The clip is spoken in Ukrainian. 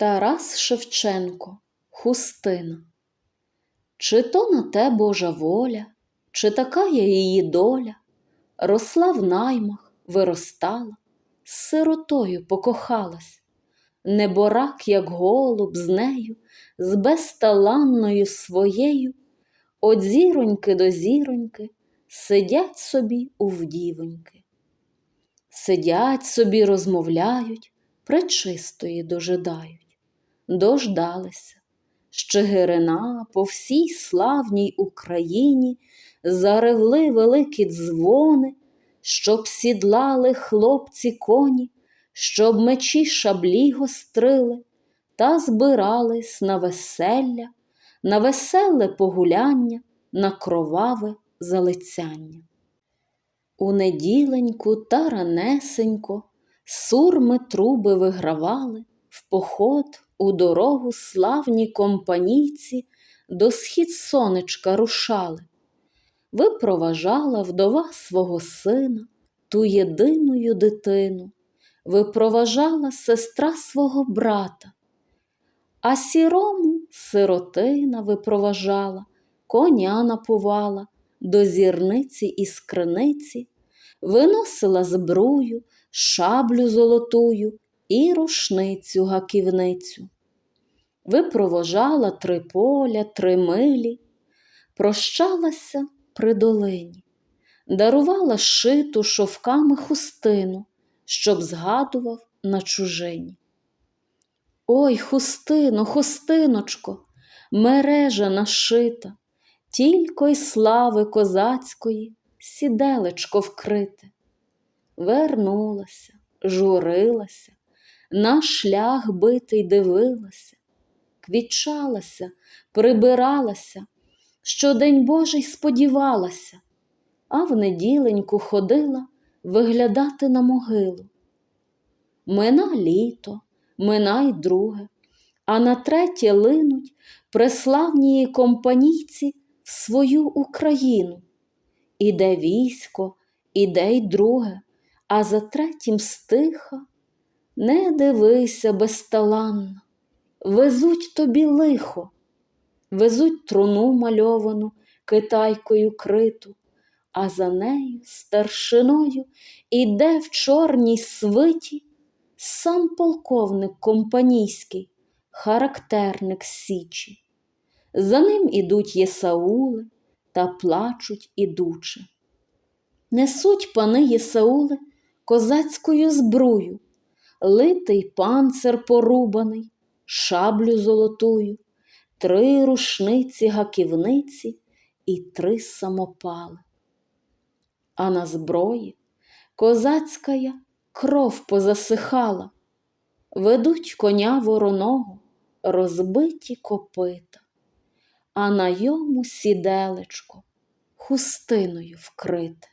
Тарас Шевченко Хустина Чи то на те Божа воля, чи така є її доля, росла в наймах, виростала, з сиротою покохалась, неборак, як голуб, з нею, з безталанною своєю, От зіроньки до зіроньки сидять собі у вдівоньки. Сидять собі, розмовляють, пречистої дожидають. Дождалися. Щегирина по всій славній Україні заревли великі дзвони, щоб сідлали хлопці коні, щоб мечі шаблі гострили та збирались на веселля, на веселе погуляння, на кроваве залицяння. У неділеньку та ранесенько сурми труби вигравали, в поход у дорогу славні компанійці до схід сонечка рушали. Випроважала вдова свого сина, ту єдиную дитину, випроважала сестра свого брата, а сірому сиротина випроважала, коня напувала, до зірниці і скриниці, виносила збрую, шаблю золотую і рушницю гаківницю. Випровожала три поля, три милі, прощалася при долині, дарувала шиту шовками хустину, щоб згадував на чужині. Ой, хустино, хустиночко, мережа нашита, тільки й слави козацької сіделечко вкрите. Вернулася, журилася, на шлях битий дивилася, квічалася, прибиралася, що день Божий сподівалася, а в неділеньку ходила виглядати на могилу. Мина літо, мина й друге, а на третє линуть преславнії компанійці в свою Україну. Іде військо, іде й друге, а за третім стиха не дивися безталанно, везуть тобі лихо, везуть труну мальовану китайкою криту, а за нею старшиною іде в чорній свиті сам полковник компанійський, характерник Січі. За ним ідуть Єсаули та плачуть ідучи. Несуть пани Єсаули козацькою збрую, литий панцир порубаний, шаблю золотую, три рушниці гаківниці і три самопали. А на зброї козацькая кров позасихала, ведуть коня вороного, розбиті копита, а на йому сіделечко хустиною вкрите.